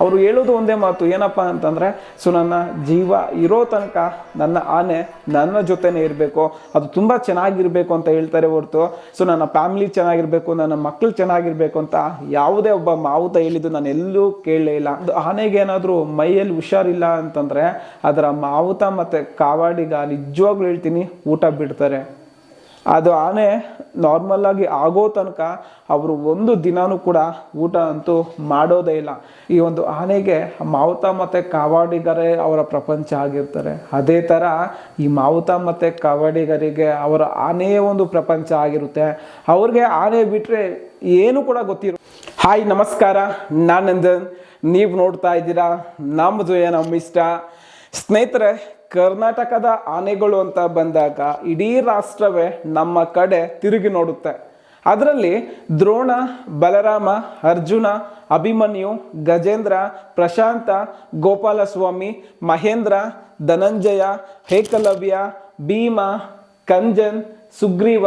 ಅವರು ಹೇಳೋದು ಒಂದೇ ಮಾತು, ಏನಪ್ಪ ಅಂತಂದ್ರೆ, ಸೊ, ನನ್ನ ಜೀವ ಇರೋ ತನಕ ನನ್ನ ಆನೆ ನನ್ನ ಜೊತೆನೇ ಇರಬೇಕು. ಅದು ತುಂಬಾ ಚೆನ್ನಾಗಿರಬೇಕು ಅಂತ ಹೇಳ್ತಾರೆ ಹೊರತು, ಸೊ, ನನ್ನ ಫ್ಯಾಮಿಲಿ ಚೆನ್ನಾಗಿರ್ಬೇಕು, ನನ್ನ ಮಕ್ಕಳು ಚೆನ್ನಾಗಿರ್ಬೇಕು ಅಂತ ಯಾವುದೇ ಒಬ್ಬ ಮಾವುತ ಹೇಳಿದ್ದು ನಾನು ಎಲ್ಲೂ ಕೇಳಲೇ ಇಲ್ಲ. ಆನೆಗೆ ಏನಾದರೂ ಮೈಯಲ್ಲಿ ಹುಷಾರಿಲ್ಲ ಅಂತಂದ್ರೆ, ಅದರ ಮಾವುತ ಮತ್ತೆ ಕಾವಾಡಿಗ ನಿಜವಾಗ್ಲೂ ಹೇಳ್ತೀನಿ, ಊಟ ಬಿಡ್ತಾರೆ. ಅದು ಆನೆ ನಾರ್ಮಲ್ ಆಗಿ ತನಕ ಅವರು ಒಂದು ದಿನಾನೂ ಕೂಡ ಊಟ ಅಂತೂ ಮಾಡೋದೇ ಇಲ್ಲ. ಈ ಒಂದು ಆನೆಗೆ ಮಾವುತ ಮತ್ತು ಕಾವಾಡಿಗರೇ ಅವರ ಪ್ರಪಂಚ ಆಗಿರ್ತಾರೆ. ಅದೇ ಥರ ಈ ಮಾವುತ ಮತ್ತು ಕಾವಾಡಿಗರಿಗೆ ಅವರ ಆನೆಯೇ ಒಂದು ಪ್ರಪಂಚ ಆಗಿರುತ್ತೆ. ಅವ್ರಿಗೆ ಆನೆ ಬಿಟ್ಟರೆ ಏನು ಕೂಡ ಗೊತ್ತಿರೋ ಹಾಯ್, ನಮಸ್ಕಾರ. ನಾನು ನಂದನ್ ನೀವು ನೋಡ್ತಾ ಇದ್ದೀರಾ ನಮ್ಮದು ಏನಮ್ಮ ಇಷ್ಟ ಸ್ನೇಹಿತರೆ ಕರ್ನಾಟಕದ ಆನೆಗಳು ಅಂತ ಬಂದಾಗ ಇಡೀ ರಾಷ್ಟ್ರವೇ ನಮ್ಮ ಕಡೆ ತಿರುಗಿ ನೋಡುತ್ತೆ. ಅದರಲ್ಲಿ ದ್ರೋಣ, ಬಲರಾಮ, ಅರ್ಜುನ, ಅಭಿಮನ್ಯು, ಗಜೇಂದ್ರ, ಪ್ರಶಾಂತ, ಗೋಪಾಲಸ್ವಾಮಿ, ಮಹೇಂದ್ರ, ಧನಂಜಯ, ಏಕಲವ್ಯ, ಭೀಮ, ಕಂಜನ್, ಸುಗ್ರೀವ,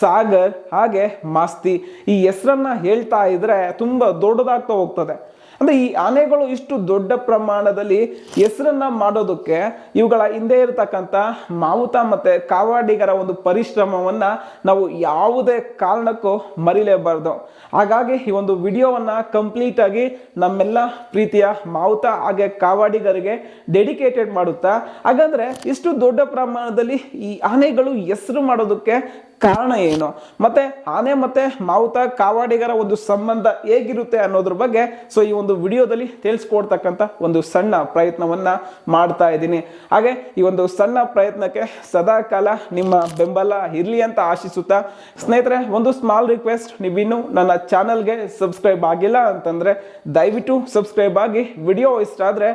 ಸಾಗರ್, ಹಾಗೆ ಮಾಸ್ತಿ ಈ ಹೆಸರನ್ನ ಹೇಳ್ತಾ ಇದ್ರೆ ತುಂಬ ದೊಡ್ಡದಾಗ್ತಾ ಹೋಗ್ತದೆ. ಅಂದ್ರೆ ಈ ಆನೆಗಳು ಇಷ್ಟು ದೊಡ್ಡ ಪ್ರಮಾಣದಲ್ಲಿ ಹೆಸರನ್ನ ಮಾಡೋದಕ್ಕೆ ಇವುಗಳ ಹಿಂದೆ ಇರತಕ್ಕಂಥ ಮಾವುತ ಮತ್ತೆ ಕಾವಾಡಿಗರ ಒಂದು ಪರಿಶ್ರಮವನ್ನ ನಾವು ಯಾವುದೇ ಕಾರಣಕ್ಕೂ ಮರಿಲೇಬಾರ್ದು. ಹಾಗಾಗಿ ಈ ಒಂದು ವಿಡಿಯೋವನ್ನ ಕಂಪ್ಲೀಟ್ ಆಗಿ ನಮ್ಮೆಲ್ಲ ಪ್ರೀತಿಯ ಮಾವುತ ಹಾಗೆ ಕಾವಾಡಿಗರಿಗೆ ಡೆಡಿಕೇಟೆಡ್ ಮಾಡುತ್ತಾ, ಹಾಗಂದ್ರೆ ಇಷ್ಟು ದೊಡ್ಡ ಪ್ರಮಾಣದಲ್ಲಿ ಈ ಆನೆಗಳು ಹೆಸರು ಮಾಡೋದಕ್ಕೆ ಕಾರಣ ಏನು? ಮತ್ತೆ ಆನೆ ಮತ್ತೆ ಮಾವುತ ಕಾವಾಡಿಗರ ಒಂದು ಸಂಬಂಧ ಹೇಗಿರುತ್ತೆ ಅನ್ನೋದ್ರ ಬಗ್ಗೆ ಸೊ ಈ ಒಂದು ವಿಡಿಯೋದಲ್ಲಿ ತಿಳಿಸ್ಕೊಡ್ತಕ್ಕಂಥ ಒಂದು ಸಣ್ಣ ಪ್ರಯತ್ನವನ್ನ ಮಾಡ್ತಾ ಇದ್ದೀನಿ. ಹಾಗೆ ಈ ಒಂದು ಸಣ್ಣ ಪ್ರಯತ್ನಕ್ಕೆ ಸದಾ ಕಾಲ ನಿಮ್ಮ ಬೆಂಬಲ ಇರಲಿ ಅಂತ ಆಶಿಸುತ್ತಾ, ಸ್ನೇಹಿತರೆ, ಒಂದು ಸ್ಮಾಲ್ ರಿಕ್ವೆಸ್ಟ್ ನೀವಿನ್ನು ನನ್ನ ಚಾನಲ್ಗೆ ಸಬ್ಸ್ಕ್ರೈಬ್ ಆಗಿಲ್ಲ ಅಂತಂದ್ರೆ ದಯವಿಟ್ಟು ಸಬ್ಸ್ಕ್ರೈಬ್ ಆಗಿ ವಿಡಿಯೋ ಇಷ್ಟ ಆದ್ರೆ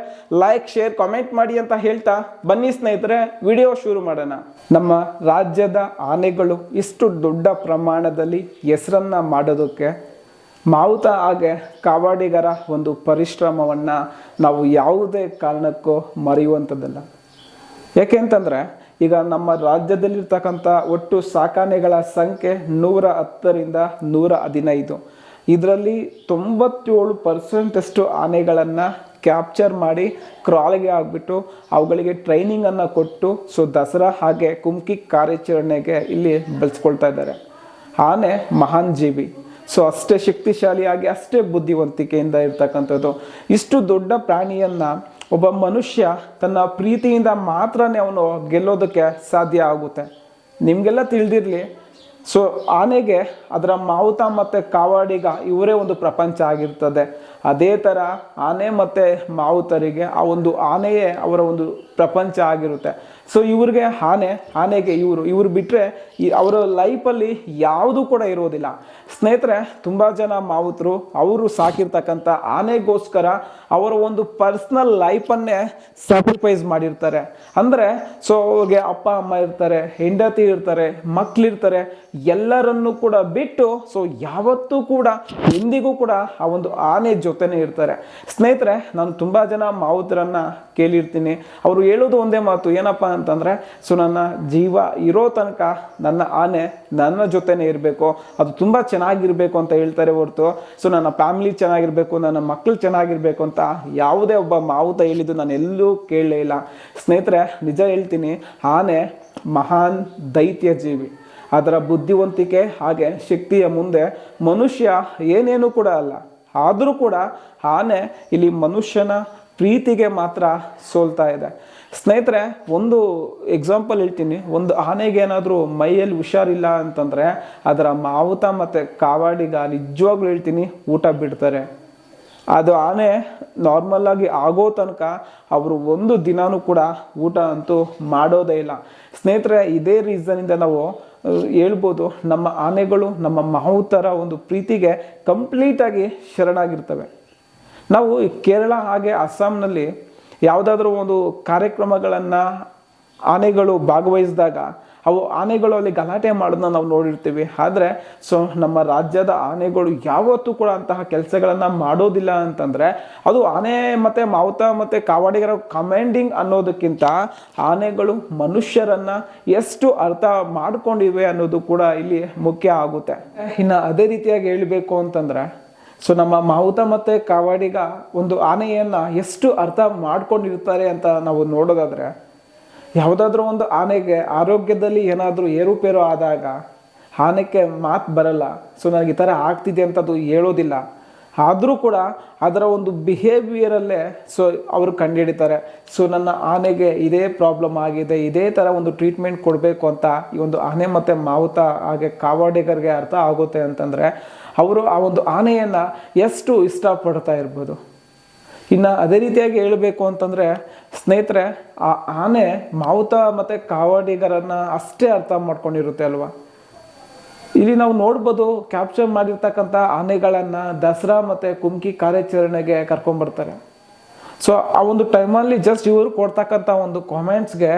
ಲೈಕ್ ಶೇರ್ ಕಾಮೆಂಟ್ ಮಾಡಿ ಅಂತ ಹೇಳ್ತಾ ಬನ್ನಿ ಸ್ನೇಹಿತರೆ. ವಿಡಿಯೋ ಶುರು ಮಾಡೋಣ. ನಮ್ಮ ರಾಜ್ಯದ ಆನೆಗಳು ಇಷ್ಟು ದೊಡ್ಡ ಪ್ರಮಾಣದಲ್ಲಿ ಹೆಸರನ್ನು ಮಾಡೋದಕ್ಕೆ ಮಾವುತ ಹಾಗೆ ಕಾವಾಡಿಗರ ಒಂದು ಪರಿಶ್ರಮವನ್ನು ನಾವು ಯಾವುದೇ ಕಾರಣಕ್ಕೂ ಮರೆಯುವಂಥದ್ದಲ್ಲ. ಏಕೆಂತಂದರೆ ಈಗ ನಮ್ಮ ರಾಜ್ಯದಲ್ಲಿರ್ತಕ್ಕಂಥ ಒಟ್ಟು ಸಾಕಾನೆಗಳ ಸಂಖ್ಯೆ ನೂರ ಹತ್ತರಿಂದ ನೂರ ಹದಿನೈದು. ಇದರಲ್ಲಿ ತೊಂಬತ್ತೇಳು ಪರ್ಸೆಂಟಷ್ಟು ಆನೆಗಳನ್ನು ಕ್ಯಾಪ್ಚರ್ ಮಾಡಿ ಕ್ರಾಲಿಗೆ ಆಗಿಬಿಟ್ಟು ಅವುಗಳಿಗೆ ಟ್ರೈನಿಂಗನ್ನು ಕೊಟ್ಟು ಸೊ ದಸರಾ ಹಾಗೆ ಕುಮ್ಕಿ ಕಾರ್ಯಾಚರಣೆಗೆ ಇಲ್ಲಿ ಬೆಳೆಸ್ಕೊಳ್ತಾ ಇದ್ದಾರೆ. ಆನೆ ಮಹಾನ್ ಜೀವಿ. ಸೊ ಅಷ್ಟೇ ಶಕ್ತಿಶಾಲಿಯಾಗಿ, ಅಷ್ಟೇ ಬುದ್ಧಿವಂತಿಕೆಯಿಂದ ಇರ್ತಕ್ಕಂಥದ್ದು. ಇಷ್ಟು ದೊಡ್ಡ ಪ್ರಾಣಿಯನ್ನು ಒಬ್ಬ ಮನುಷ್ಯ ತನ್ನ ಪ್ರೀತಿಯಿಂದ ಮಾತ್ರನೇ ಅವನು ಗೆಲ್ಲೋದಕ್ಕೆ ಸಾಧ್ಯ ಆಗುತ್ತೆ. ನಿಮಗೆಲ್ಲ ತಿಳಿದಿರಲಿ ಸೊ ಆನೆಗೆ ಅದರ ಮಾವುತ ಮತ್ತು ಕಾವಾಡಿಗ ಇವರೇ ಒಂದು ಪ್ರಪಂಚ ಆಗಿರ್ತದೆ. ಅದೇ ಥರ ಆನೆ ಮತ್ತು ಮಾವುತರಿಗೆ ಆ ಒಂದು ಆನೆಯೇ ಅವರ ಒಂದು ಪ್ರಪಂಚ ಆಗಿರುತ್ತೆ. ಸೊ ಇವ್ರಿಗೆ ಆನೆ, ಆನೆಗೆ ಇವರು, ಇವ್ರು ಬಿಟ್ಟರೆ ಅವರ ಲೈಫಲ್ಲಿ ಯಾವುದೂ ಕೂಡ ಇರೋದಿಲ್ಲ. ಸ್ನೇಹಿತರೆ, ತುಂಬ ಜನ ಮಾವುತರು, ಅವರು ಸಾಕಿರ್ತಕ್ಕಂಥ ಆನೆಗೋಸ್ಕರ ಅವರ ಒಂದು ಪರ್ಸ್ನಲ್ ಲೈಫನ್ನೇ ಸ್ಯಾಕ್ರಿಫೈಸ್ ಮಾಡಿರ್ತಾರೆ. ಅಂದರೆ ಸೊ ಅವ್ರಿಗೆ ಅಪ್ಪ, ಅಮ್ಮ ಇರ್ತಾರೆ, ಹೆಂಡತಿ ಇರ್ತಾರೆ ಮಕ್ಕಳಿರ್ತಾರೆ ಎಲ್ಲರನ್ನೂ ಕೂಡ ಬಿಟ್ಟು ಸೊ ಯಾವತ್ತೂ ಕೂಡ, ಎಂದಿಗೂ ಕೂಡ ಆ ಒಂದು ಆನೆ ಜೊತೆನೇ ಇರ್ತಾರೆ. ಸ್ನೇಹಿತರೆ, ನಾನು ತುಂಬ ಜನ ಮಾವುತರನ್ನ ಕೇಳಿರ್ತೀನಿ. ಅವರು ಹೇಳೋದು ಒಂದೇ ಮಾತು, ಏನಪ್ಪ ಅಂತಂದರೆ, ಸೊ, ನನ್ನ ಜೀವ ಇರೋ ತನಕ ನನ್ನ ಆನೆ ನನ್ನ ಜೊತೆನೇ ಇರಬೇಕು. ಅದು ತುಂಬ ಚೆನ್ನಾಗಿರಬೇಕು ಅಂತ ಹೇಳ್ತಾರೆ ಹೊರತು. ಸೊ, ನನ್ನ ಫ್ಯಾಮಿಲಿ ಚೆನ್ನಾಗಿರ್ಬೇಕು, ನನ್ನ ಮಕ್ಕಳು ಚೆನ್ನಾಗಿರ್ಬೇಕು ಅಂತ ಯಾವುದೇ ಒಬ್ಬ ಮಾವುತ ಹೇಳಿದ್ದು ನಾನು ಎಲ್ಲೂ ಕೇಳಲೇ ಇಲ್ಲ. ಸ್ನೇಹಿತರೆ, ನಿಜ ಹೇಳ್ತೀನಿ, ಆನೆ ಮಹಾನ್ ದೈತ್ಯ ಜೀವಿ. ಅದರ ಬುದ್ಧಿವಂತಿಕೆ ಹಾಗೆ ಶಕ್ತಿಯ ಮುಂದೆ ಮನುಷ್ಯ ಏನೇನು ಕೂಡ ಅಲ್ಲ. ಆದರೂ ಕೂಡ ಆನೆ ಇಲ್ಲಿ ಮನುಷ್ಯನ ಪ್ರೀತಿಗೆ ಮಾತ್ರ ಸೋಲ್ತಾ ಇದೆ. ಸ್ನೇಹಿತರೆ, ಒಂದು ಎಕ್ಸಾಂಪಲ್ ಹೇಳ್ತೀನಿ. ಒಂದು ಆನೆಗೆ ಏನಾದರೂ ಮೈಯಲ್ಲಿ ಹುಷಾರಿಲ್ಲ ಅಂತಂದರೆ ಅದರ ಮಾವುತ ಮತ್ತು ಕಾವಾಡಿಗ ನಿಜವಾಗ್ಲೂ ಹೇಳ್ತೀನಿ, ಊಟ ಬಿಡ್ತಾರೆ. ಅದು ಆನೆ ನಾರ್ಮಲ್ ಆಗಿ ತನಕ ಅವರು ಒಂದು ದಿನಾನೂ ಕೂಡ ಊಟ ಅಂತೂ ಮಾಡೋದೇ ಇಲ್ಲ. ಸ್ನೇಹಿತರೆ, ಇದೇ ರೀಸನಿಂದ ನಾವು ಹೇಳ್ಬೋದು, ನಮ್ಮ ಆನೆಗಳು, ನಮ್ಮ ಮಾವುತರ ಒಂದು ಪ್ರೀತಿಗೆ ಕಂಪ್ಲೀಟಾಗಿ ಶರಣಾಗಿರ್ತವೆ. ನಾವು ಕೇರಳ ಹಾಗೆ ಅಸ್ಸಾಂನಲ್ಲಿ ಯಾವುದಾದ್ರೂ ಒಂದು ಕಾರ್ಯಕ್ರಮಗಳನ್ನು ಆನೆಗಳು ಭಾಗವಹಿಸಿದಾಗ ಅವು ಆನೆಗಳು ಅಲ್ಲಿ ಗಲಾಟೆ ಮಾಡೋದನ್ನ ನಾವು ನೋಡಿರ್ತೀವಿ. ಆದರೆ, ಸೊ ನಮ್ಮ ರಾಜ್ಯದ ಆನೆಗಳು ಯಾವತ್ತೂ ಕೂಡ ಅಂತಹ ಕೆಲಸಗಳನ್ನು ಮಾಡೋದಿಲ್ಲ ಅಂತಂದರೆ, ಅದು ಆನೆ ಮತ್ತು ಮಾವುತ ಮತ್ತು ಕಾವಾಡಿಗರ ಕಮಾಂಡಿಂಗ್ ಅನ್ನೋದಕ್ಕಿಂತ ಆನೆಗಳು ಮನುಷ್ಯರನ್ನು ಎಷ್ಟು ಅರ್ಥ ಮಾಡ್ಕೊಂಡಿವೆ ಅನ್ನೋದು ಕೂಡ ಇಲ್ಲಿ ಮುಖ್ಯ ಆಗುತ್ತೆ. ಇನ್ನು ಅದೇ ರೀತಿಯಾಗಿ ಹೇಳಬೇಕು ಅಂತಂದರೆ, ಸೊ ನಮ್ಮ ಮಾವುತ ಮತ್ತು ಕಾವಾಡಿಗ ಒಂದು ಆನೆಯನ್ನು ಎಷ್ಟು ಅರ್ಥ ಮಾಡ್ಕೊಂಡಿರ್ತಾರೆ ಅಂತ ನಾವು ನೋಡೋದಾದ್ರೆ ಯಾವುದಾದ್ರೂ ಒಂದು ಆನೆಗೆ ಆರೋಗ್ಯದಲ್ಲಿ ಏನಾದರೂ ಏರುಪೇರು ಆದಾಗ ಆನೆಗೆ ಮಾತು ಬರಲ್ಲ. ಸೊ ನನಗೆ ಈ ಥರ ಆಗ್ತಿದೆ ಅಂತ ಅದು ಹೇಳೋದಿಲ್ಲ. ಆದರೂ ಕೂಡ ಅದರ ಒಂದು ಬಿಹೇವಿಯರಲ್ಲೇ ಸೊ ಅವರು ಕಂಡುಹಿಡಿತಾರೆ. ಸೊ ನನ್ನ ಆನೆಗೆ ಇದೇ ಪ್ರಾಬ್ಲಮ್ ಆಗಿದೆ, ಇದೇ ಥರ ಒಂದು ಟ್ರೀಟ್ಮೆಂಟ್ ಕೊಡಬೇಕು ಅಂತ ಈ ಒಂದು ಆನೆ ಮತ್ತು ಮಾವುತ ಹಾಗೆ ಕಾವಾಡಿಗರಿಗೆ ಅರ್ಥ ಆಗುತ್ತೆ ಅಂತಂದರೆ, ಅವರು ಆ ಒಂದು ಆನೆಯನ್ನು ಎಷ್ಟು ಇಷ್ಟಪಡ್ತಾ ಇರ್ಬೋದು? ಇನ್ನು ಅದೇ ರೀತಿಯಾಗಿ ಹೇಳಬೇಕು ಅಂತಂದರೆ, ಸ್ನೇಹಿತರೆ, ಆ ಆನೆ ಮಾವುತ ಮತ್ತು ಕಾವಾಡಿಗರನ್ನು ಅಷ್ಟೇ ಅರ್ಥ ಮಾಡ್ಕೊಂಡಿರುತ್ತೆ ಅಲ್ವಾ? ಇಲ್ಲಿ ನಾವು ನೋಡ್ಬೋದು ಕ್ಯಾಪ್ಚರ್ ಮಾಡಿರ್ತಕ್ಕಂಥ ಆನೆಗಳನ್ನು ದಸರಾ ಮತ್ತು ಕುಮ್ಕಿ ಕಾರ್ಯಾಚರಣೆಗೆ ಕರ್ಕೊಂಡ್ಬರ್ತಾರೆ. ಸೊ ಆ ಒಂದು ಟೈಮಲ್ಲಿ ಜಸ್ಟ್ ಇವರು ಕೊಡ್ತಕ್ಕಂಥ ಒಂದು ಕಾಮೆಂಟ್ಸ್ಗೆ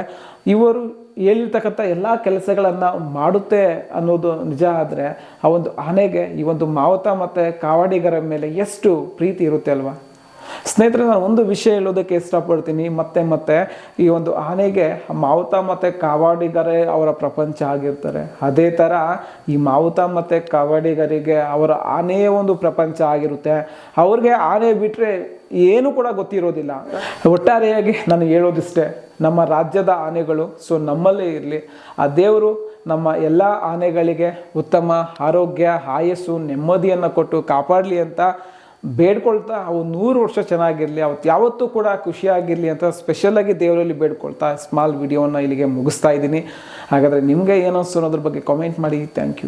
ಇವರು ಹೇಳಿರ್ತಕ್ಕಂಥ ಎಲ್ಲ ಕೆಲಸಗಳನ್ನು ಮಾಡುತ್ತೆ ಅನ್ನೋದು ನಿಜ ಆದರೆ, ಆ ಒಂದು ಆನೆಗೆ ಈ ಒಂದು ಮಾವುತ ಮತ್ತು ಕಾವಾಡಿಗರ ಮೇಲೆ ಎಷ್ಟು ಪ್ರೀತಿ ಇರುತ್ತೆ ಅಲ್ವಾ? ಸ್ನೇಹಿತರೆ, ನಾನು ಒಂದು ವಿಷಯ ಹೇಳೋದಕ್ಕೆ ಇಷ್ಟಪಡ್ತೀನಿ. ಮತ್ತೆ ಮತ್ತೆ ಈ ಒಂದು ಆನೆಗೆ ಮಾವುತ ಮತ್ತೆ ಕಾವಾಡಿಗರೇ ಅವರ ಪ್ರಪಂಚ ಆಗಿರ್ತಾರೆ. ಅದೇ ಥರ ಈ ಮಾವುತ ಮತ್ತೆ ಕಾವಾಡಿಗರಿಗೆ ಅವರ ಆನೆಯೇ ಒಂದು ಪ್ರಪಂಚ ಆಗಿರುತ್ತೆ. ಅವ್ರಿಗೆ ಆನೆ ಬಿಟ್ಟರೆ ಏನು ಕೂಡ ಗೊತ್ತಿರೋದಿಲ್ಲ. ಒಟ್ಟಾರೆಯಾಗಿ ನಾನು ಹೇಳೋದಿಷ್ಟೇ, ನಮ್ಮ ರಾಜ್ಯದ ಆನೆಗಳು, ಸೊ ನಮ್ಮಲ್ಲೇ ಇರಲಿ. ಆ ದೇವರು ನಮ್ಮ ಎಲ್ಲ ಆನೆಗಳಿಗೆ ಉತ್ತಮ ಆರೋಗ್ಯ, ಆಯಸ್ಸು, ನೆಮ್ಮದಿಯನ್ನು ಕೊಟ್ಟು ಕಾಪಾಡಲಿ ಅಂತ ಬೇಡ್ಕೊಳ್ತಾ ಅವು ನೂರು ವರ್ಷ ಚೆನ್ನಾಗಿರಲಿ ಅವತ್ತು ಯಾವತ್ತೂ ಕೂಡ ಖುಷಿಯಾಗಿರಲಿ ಅಂತ ಸ್ಪೆಷಲಾಗಿ ದೇವರಲ್ಲಿ ಬೇಡ್ಕೊಳ್ತಾ ಸ್ಮಾಲ್ ವಿಡಿಯೋನ ಇಲ್ಲಿಗೆ ಮುಗಿಸ್ತಾ ಇದ್ದೀನಿ. ಹಾಗಾದರೆ ನಿಮಗೆ ಏನು ಅನಿಸ್ತು ಅನ್ನೋದ್ರ ಬಗ್ಗೆ ಕಾಮೆಂಟ್ ಮಾಡಿ. Thank you